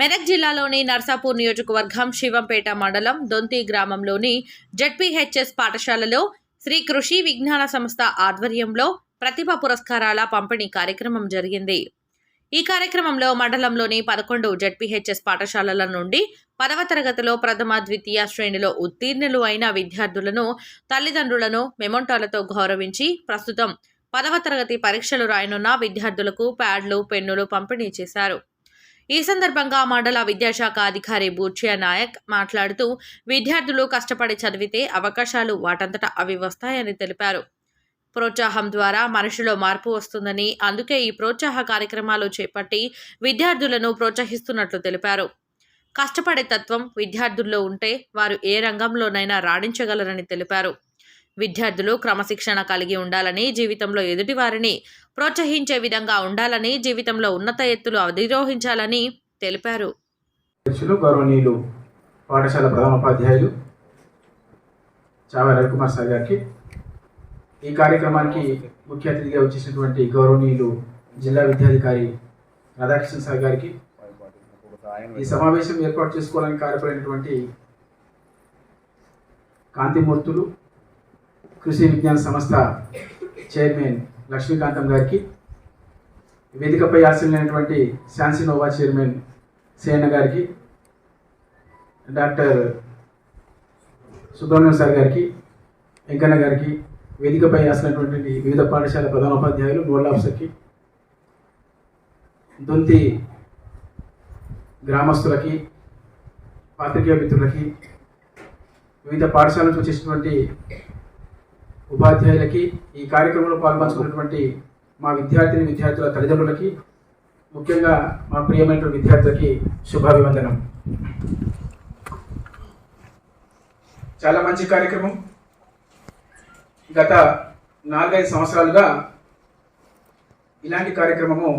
మెదక్ జిల్లాలోని నర్సాపూర్ నియోజకవర్గం శివంపేట మండలం దొంతి గ్రామంలోని జడ్పీహెచ్ఎస్ పాఠశాలలో శ్రీ కృషి విజ్ఞాన సంస్థ ఆధ్వర్యంలో ప్రతిభ పురస్కారాల పంపిణీ కార్యక్రమం జరిగింది. ఈ కార్యక్రమంలో మండలంలోని పదకొండు జడ్పీహెచ్ఎస్ పాఠశాలల నుండి పదవ తరగతిలో ప్రథమ ద్వితీయ శ్రేణిలో ఉత్తీర్ణులు అయిన విద్యార్థులను తల్లిదండ్రులను మెమొంటాలతో గౌరవించి ప్రస్తుతం పదవ తరగతి పరీక్షలు రాయనున్న విద్యార్థులకు ప్యాడ్లు పెన్నులు పంపిణీ చేశారు. ఈ సందర్భంగా మండల విద్యాశాఖ అధికారి బూర్చియా నాయక్ మాట్లాడుతూ విద్యార్థులు కష్టపడి చదివితే అవకాశాలు వాటంతట అవి వస్తాయని తెలిపారు. ప్రోత్సాహం ద్వారా మనిషిలో మార్పు వస్తుందని అందుకే ఈ ప్రోత్సాహ కార్యక్రమాలు చేపట్టి విద్యార్థులను ప్రోత్సహిస్తున్నట్లు తెలిపారు. కష్టపడే తత్వం విద్యార్థుల్లో ఉంటే వారు ఏ రంగంలోనైనా రాణించగలరని తెలిపారు. విద్యార్థులు క్రమశిక్షణ కలిగి ఉండాలని జీవితంలో ఎదుటివారిని ప్రోత్సహించే విధంగా ఉండాలని జీవితంలో ఉన్నత ఎత్తులు అధిరోహించాలని తెలిపారు. గౌరవనీయులు పాఠశాల ప్రధానోపాధ్యాయులు చావా రవికుమార్ సార్ గారికి ఈ కార్యక్రమానికి ముఖ్య అతిథిగా వచ్చేసినటువంటి గౌరవనీయులు జిల్లా విద్యాధికారి రాధాకృష్ణ సార్ గారికి ఈ సమావేశం ఏర్పాటు చేసుకోవడానికి కార్యపడినటువంటి కాంతిమూర్తులు కృషి విజ్ఞాన సంస్థ చైర్మన్ లక్ష్మీకాంతం గారికి వేదికపై ఆశలైనటువంటి శాన్సినోవా చైర్మన్ సేన గారికి డాక్టర్ సుబ్రహ్మణ్యం సార్ గారికి వెంకన్న గారికి వేదికపై ఆసినటువంటి వివిధ పాఠశాల ప్రధానోపాధ్యాయులు నోడల్ ఆఫీసర్కి దొంతి గ్రామస్తులకి పాత్రికేయ మిత్రులకి వివిధ పాఠశాల నుంచి వచ్చేసినటువంటి ఉపాధ్యాయులకి ఈ కార్యక్రమంలో పాల్పంచుకున్నటువంటి మా విద్యార్థిని విద్యార్థుల తల్లిదండ్రులకి ముఖ్యంగా మా ప్రియమైనటువంటి విద్యార్థులకి శుభాభివందనం. చాలా మంచి కార్యక్రమం. గత నాలుగైదు సంవత్సరాలుగా ఇలాంటి కార్యక్రమము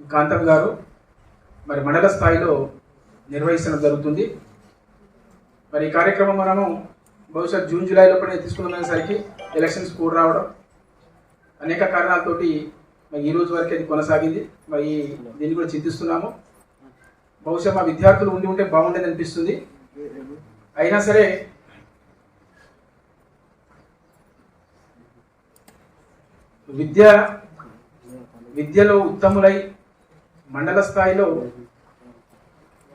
కాంతం గారు మరి మండల స్థాయిలో నిర్వహించడం జరుగుతుంది. మరి ఈ కార్యక్రమం మనము బహుశా జూన్ జూలై లోపలే తీసుకున్నసరికి ఎలక్షన్స్ కూడా రావడం అనేక కారణాలతోటి మరి ఈ రోజు వరకు అది కొనసాగింది. మరి దీన్ని కూడా చింతిస్తున్నాము. బహుశా మా విద్యార్థులు ఉండి ఉంటే బాగుండేది అనిపిస్తుంది. అయినా సరే విద్య విద్యలో ఉత్తములై మండల స్థాయిలో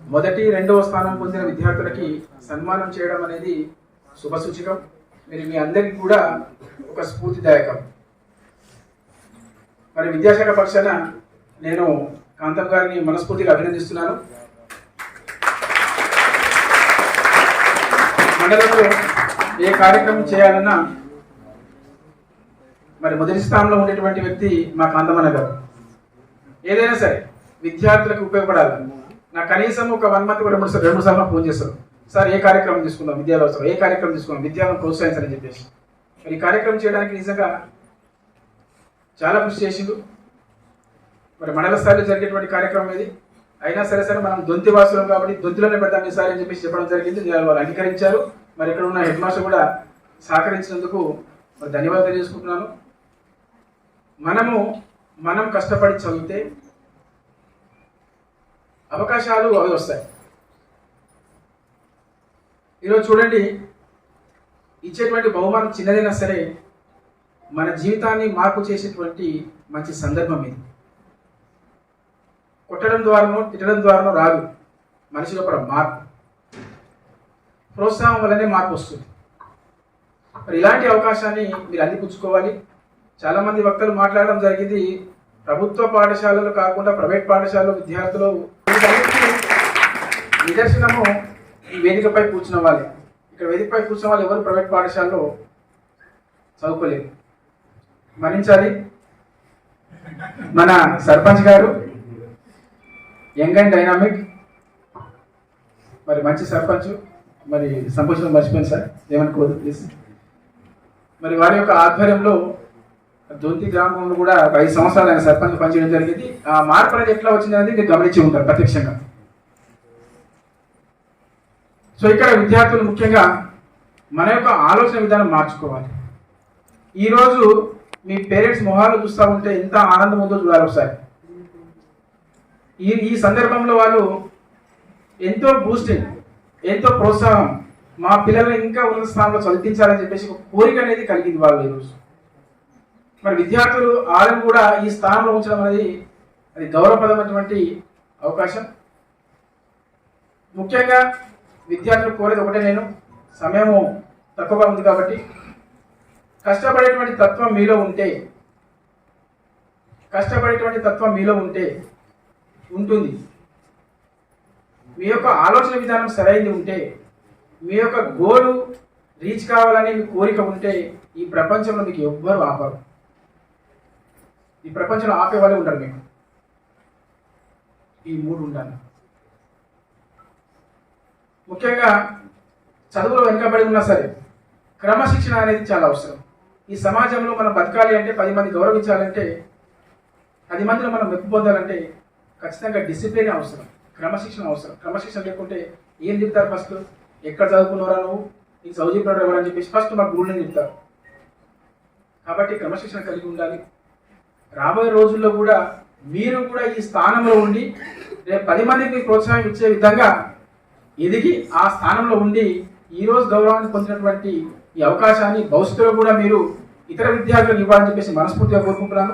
మొదటి రెండవ స్థానం పొందిన విద్యార్థులకి సన్మానం చేయడం అనేది శుభసూచకం మరి మీ అందరికీ కూడా ఒక స్ఫూర్తిదాయకం. మరి విద్యాశాఖ పక్షాన నేను కాంతం గారిని మనస్ఫూర్తిగా అభినందిస్తున్నాను. మండలంలో ఏ కార్యక్రమం చేయాలన్నా మరి మొదటి స్థానంలో ఉండేటువంటి వ్యక్తి మా కాంతమన్న గారు ఏదైనా సరే విద్యార్థులకు ఉపయోగపడాలి. నాకు కనీసం ఒక వన్ మంత్ రెండు రెండు మూడు సార్లు ఫోన్ చేస్తారు సార్ ఏ కార్యక్రమం తీసుకుందాం? విద్యాలో అవసరం ఏ కార్యక్రమం తీసుకుందాం? విద్యాలను ప్రోత్సహించాలని చెప్పేసి. మరి ఈ కార్యక్రమం చేయడానికి నిజంగా చాలా కృషి చేసిండు. మరి మండల స్థాయిలో జరిగేటువంటి కార్యక్రమం ఇది అయినా సరే సరే మనం దొంతి వాసులం కాబట్టి దొంతిలోనే పెడతాం ఈసారి అని చెప్పేసి చెప్పడం జరిగింది. వాళ్ళు అంగీకరించారు. మరి ఇక్కడ ఉన్న హెడ్ మాస్టర్ కూడా సహకరించినందుకు మరి ధన్యవాదాలు తెలియజేసుకుంటున్నాను. మనము మనం కష్టపడి చదివితే అవకాశాలు అవి వస్తాయి. ఈరోజు చూడండి ఇచ్చేటువంటి బహుమానం చిన్నదైనా సరే మన జీవితాన్ని మార్పు చేసేటువంటి మంచి సందర్భం ఇది. కొట్టడం ద్వారానో తిట్టడం ద్వారానో రాదు. మనిషి లోపల మార్పు. ప్రోత్సాహం వల్లనే మార్పు వస్తుంది. మరి ఇలాంటి అవకాశాన్ని మీరు అందిపుచ్చుకోవాలి. చాలామంది వక్తలు మాట్లాడడం జరిగింది ప్రభుత్వ పాఠశాలలు కాకుండా ప్రైవేట్ పాఠశాలలో విద్యార్థులు నిదర్శనము ఈ వేదికపై కూర్చున్న వాళ్ళే. ఇక్కడ వేదికపై కూర్చున్న వాళ్ళు ఎవరు ప్రైవేట్ పాఠశాలలో చదువుకోలేదు. మరించాలి మన సర్పంచ్ గారు యంగ్ అండ్ డైనామిక్. మరి మంచి సర్పంచ్. మరి సంతోషం మర్చిపోయింది సార్. ఏమనుకోదు ప్లీజ్ మరి వారి యొక్క ఆధ్వర్యంలో దొంతి గ్రామంలో కూడా ఐదు సంవత్సరాలు ఆయన సర్పంచ్ పనిచేయడం జరిగింది. ఆ మార్పు అనేది ఎట్లా వచ్చింది అనేది గమనించి ఉంటారు ప్రత్యక్షంగా. సో ఇక్కడ విద్యార్థులు ముఖ్యంగా మన యొక్క ఆలోచన విధానం మార్చుకోవాలి. ఈరోజు మీ పేరెంట్స్ మొహాలు చూస్తూ ఉంటే ఎంత ఆనందం ఉందో చూడాలి ఒకసారి. ఈ ఈ సందర్భంలో వాళ్ళు ఎంతో బూస్టింగ్ ఎంతో ప్రోత్సాహం మా పిల్లల్ని ఇంకా ఉన్నత స్థానంలో చదివించాలని చెప్పేసి ఒక కోరిక అనేది కలిగింది వాళ్ళు ఈరోజు మరి విద్యార్థులు వాళ్ళని కూడా ఈ స్థానంలో ఉంచడం అనేది అది గౌరవప్రదమైనటువంటి అవకాశం. ముఖ్యంగా విద్యార్థులు కోరేది ఒకటే నేను. సమయము తక్కువగా ఉంది కాబట్టి కష్టపడేటువంటి తత్వం మీలో ఉంటే కష్టపడేటువంటి తత్వం మీలో ఉంటే ఉంటుంది. మీ యొక్క ఆలోచన విధానం సరైనది ఉంటే మీ యొక్క గోలు రీచ్ కావాలనే మీ కోరిక ఉంటే ఈ ప్రపంచంలో మీకు ఎవ్వరు ఆపరు. ఈ ప్రపంచంలో ఆపే వాళ్ళే ఉంటారు మీకు. ఈ మూడు ఉండాలి. ముఖ్యంగా చదువులో వెనుకబడి ఉన్నా సరే క్రమశిక్షణ అనేది చాలా అవసరం. ఈ సమాజంలో మనం బతకాలి అంటే పది మంది గౌరవించాలంటే పది మందిలో మనం మెప్పుపొందాలంటే ఖచ్చితంగా డిసిప్లిన్ అవసరం క్రమశిక్షణ అవసరం. క్రమశిక్షణ లేకుంటే ఏం చెప్తారు ఫస్ట్? ఎక్కడ చదువుకున్నారా నువ్వు? నీకు చదువు చెప్పినాడు ఎవరని చెప్పేసి ఫస్ట్ మాకు గురువుని చెప్తారు. కాబట్టి క్రమశిక్షణ కలిగి ఉండాలి. రాబోయే రోజుల్లో కూడా మీరు కూడా ఈ స్థానంలో ఉండి రేపు పది మందికి ప్రోత్సాహం ఇచ్చే విధంగా ఎదిగి ఆ స్థానంలో ఉండి ఈరోజు గౌరవాన్ని పొందినటువంటి ఈ అవకాశాన్ని భవిష్యత్తులో కూడా మీరు ఇతర విద్యార్థులకు ఇవ్వాలని చెప్పేసి మనస్ఫూర్తిగా కోరుకుంటున్నాను.